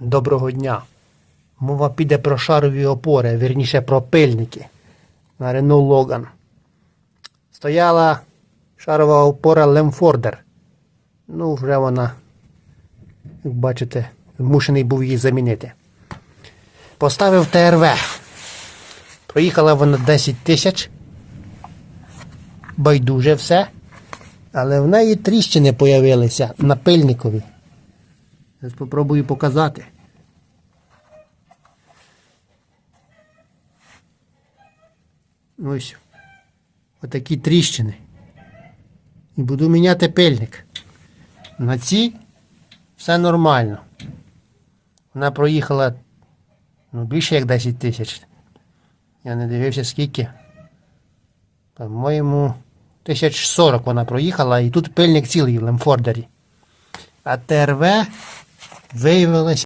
Доброго дня. Мова піде про шарові опори, вірніше про пильники на Renault Logan. Стояла шарова опора Лемфордер. Ну, вже вона, як бачите, змушений був її замінити. Поставив ТРВ. Проїхала вона 10 тисяч. Байдуже все. Але в неї тріщини появилися на пильникові. Зараз спробую показати. Ось. Отакі тріщини. І буду міняти пильник. На ці все нормально. Вона проїхала ну, більше як 10 тисяч. Я не дивився скільки. По-моєму, тисяч 40 вона проїхала, і тут пильник цілий в Лемфордері. А ТРВ 微微的笑